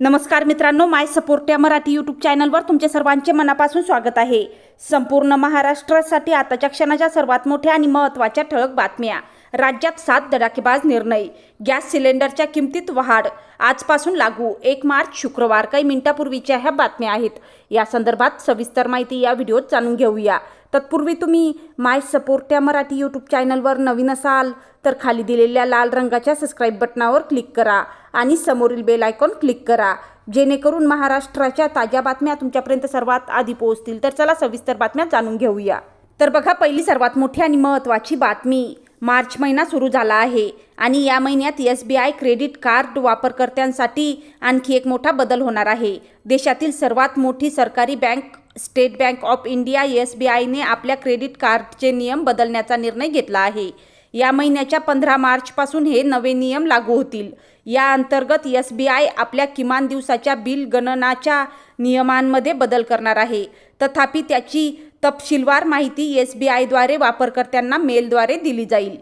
नमस्कार मित्रांनो माय सपोर्ट या मराठी यूट्यूब चॅनलवर तुमचे सर्वांचे मनापासून स्वागत आहे. संपूर्ण महाराष्ट्रासाठी आताच्या क्षणाच्या सर्वात मोठ्या आणि महत्त्वाच्या ठळक बातम्या. राज्यात सात धडाकेबाज निर्णय. गॅस सिलेंडरच्या किमतीत वाढ. आजपासून लागू. एक मार्च शुक्रवार काही मिनिटापूर्वीच्या ह्या बातम्या आहेत. या संदर्भात सविस्तर माहिती या व्हिडिओत जाणून घेऊया. तत्पूर्वी तुम्ही माय सपोर्ट या मराठी यूट्यूब चॅनलवर नवीन असाल तर खाली दिलेल्या लाल रंगाच्या सबस्क्राईब बटनावर क्लिक करा आणि समोरील बेल आयकॉन क्लिक करा. जेणेकरून महाराष्ट्राच्या ताज्या बातम्या तुमच्यापर्यंत सर्वात आधी पोहोचतील. तर चला सविस्तर बातम्या जाणून घेऊया. तर बघा पहिली सर्वात मोठी आणि महत्त्वाची बातमी मार्च महिना सुरू झाला आहे आणि या महिन्यात S B I credit card वापरकर्त्यांसाठी आणखी एक मोठा बदल होणार आहे. देशातील सर्वात मोठी सरकारी bank state bank of India S B आयने आपल्या क्रेडिट कार्डचे नियम बदलण्याचा निर्णय घेतला आहे. या महिन्याच्या पंधरा मार्चपासून हे नवे नियम लागू होतील. या अंतर्गत एस बी आय आपल्या किमान दिवसाच्या बिल गणनाच्या नियमांमध्ये बदल करणार आहे. तथापि त्याची तपशीलवार माहिती एस बी आयद्वारे वापरकर्त्यांना मेलद्वारे दिली जाईल.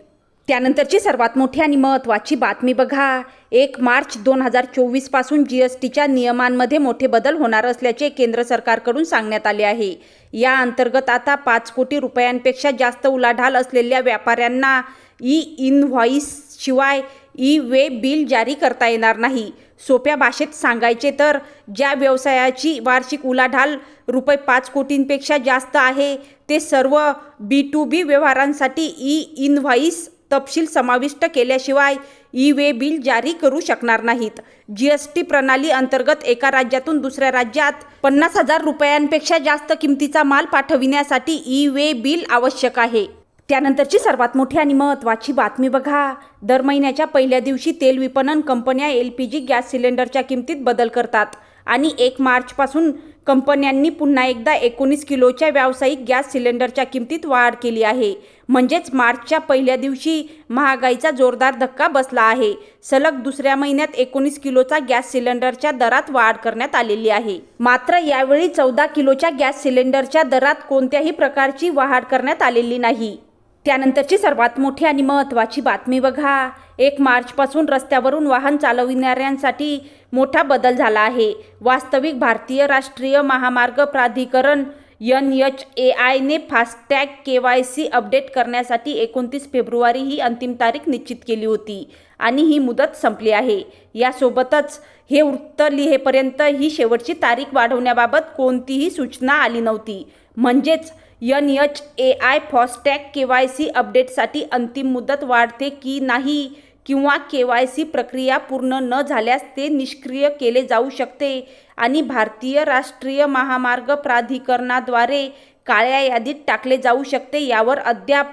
त्यानंतरची सर्वात मोठी आणि महत्त्वाची बातमी बघा. एक मार्च दोन हजार चोवीसपासून जी एस टीच्या नियमांमध्ये मोठे बदल होणार असल्याचे केंद्र सरकारकडून सांगण्यात आले आहे. या अंतर्गत आता पाच कोटी रुपयांपेक्षा जास्त उलाढाल असलेल्या व्यापाऱ्यांना ई इनव्हॉईसशिवाय ई वे बिल जारी करता येणार नाही. सोप्या भाषेत सांगायचे तर ज्या व्यवसायाची वार्षिक उलाढाल रुपये पाच कोटींपेक्षा जास्त आहे ते सर्व बी टू बी व्यवहारांसाठी ई इनव्हॉईस तपशील समाविष्ट केल्याशिवाय ई वे बिल जारी करू शकणार नाहीत. जी एस टी प्रणाली अंतर्गत एका राज्यातून दुसऱ्या राज्यात पन्नास हजार रुपयांपेक्षा जास्त किमतीचा माल पाठविण्यासाठी ई वे बिल आवश्यक आहे. त्यानंतरची सर्वात मोठी आणि महत्त्वाची बातमी बघा. दर महिन्याच्या पहिल्या दिवशी तेल विपणन कंपन्या एल पी जी गॅस सिलेंडरच्या किमतीत बदल करतात. आणि एक मार्चपासून कंपन्यांनी पुन्हा एकदा एकोणीस किलोच्या व्यावसायिक गॅस सिलेंडरच्या किमतीत वाढ केली आहे. म्हणजेच मार्चच्या पहिल्या दिवशी महागाईचा जोरदार धक्का बसला आहे. सलग दुसऱ्या महिन्यात एकोणीस किलोचा गॅस सिलेंडरच्या दरात वाढ करण्यात आलेली आहे. मात्र यावेळी चौदा किलोच्या गॅस सिलेंडरच्या दरात कोणत्याही प्रकारची वाढ करण्यात आलेली नाही. त्यानंतरची सर्वात मोठी आणि महत्त्वाची बातमी बघा. एक मार्चपासून रस्त्यावरून वाहन चालविणाऱ्यांसाठी मोठा बदल झाला आहे. वास्तविक भारतीय राष्ट्रीय महामार्ग प्राधिकरण N H A आयने FASTag K Y C update करण्यासाठी एकोणतीस फेब्रुवारी ही अंतिम तारीख निश्चित केली होती आणि ही मुदत संपली आहे. यासोबतच हे वृत्त लिहेपर्यंत ही शेवटची तारीख वाढवण्याबाबत कोणतीही सूचना आली नव्हती. म्हणजेच N H A I FASTag K Y C अपडेटसाठी अंतिम मुदत वाढते की नाही किंवा के वाय सी प्रक्रिया पूर्ण न झाल्यास ते निष्क्रिय केले जाऊ शकते? आणि भारतीय राष्ट्रीय महामार्ग प्राधिकरणाद्वारे काळ्या यादीत टाकले जाऊ शकते यावर अद्याप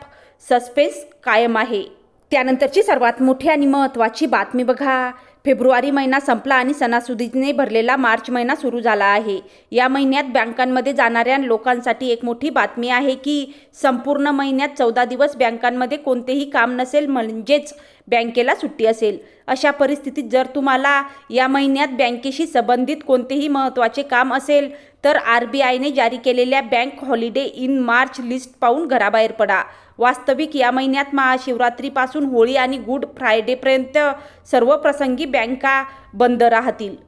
सस्पेन्स कायम आहे. त्यानंतरची सर्वात मोठी आणि महत्त्वाची बातमी बघा. फेब्रुवारी महिना संपला आणि सणासुदीने भरलेला मार्च महिना सुरू झाला आहे. या महिन्यात बँकांमध्ये जाणाऱ्या लोकांसाठी एक मोठी बातमी आहे की संपूर्ण महिन्यात चौदा दिवस बँकांमध्ये कोणतेही काम नसेल म्हणजेच बँकेला सुट्टी असेल. अशा परिस्थितीत जर तुम्हाला या महिन्यात बँकेशी संबंधित कोणतेही महत्त्वाचे काम असेल तर आर बी आयने जारी केलेल्या bank holiday in March list पाहून घराबाहेर पडा. वास्तविक या महिन्यात महाशिवरात्रीपासून होळी आणि गुड फ्रायडेपर्यंत सर्व प्रसंगी बँका बंद राहतील.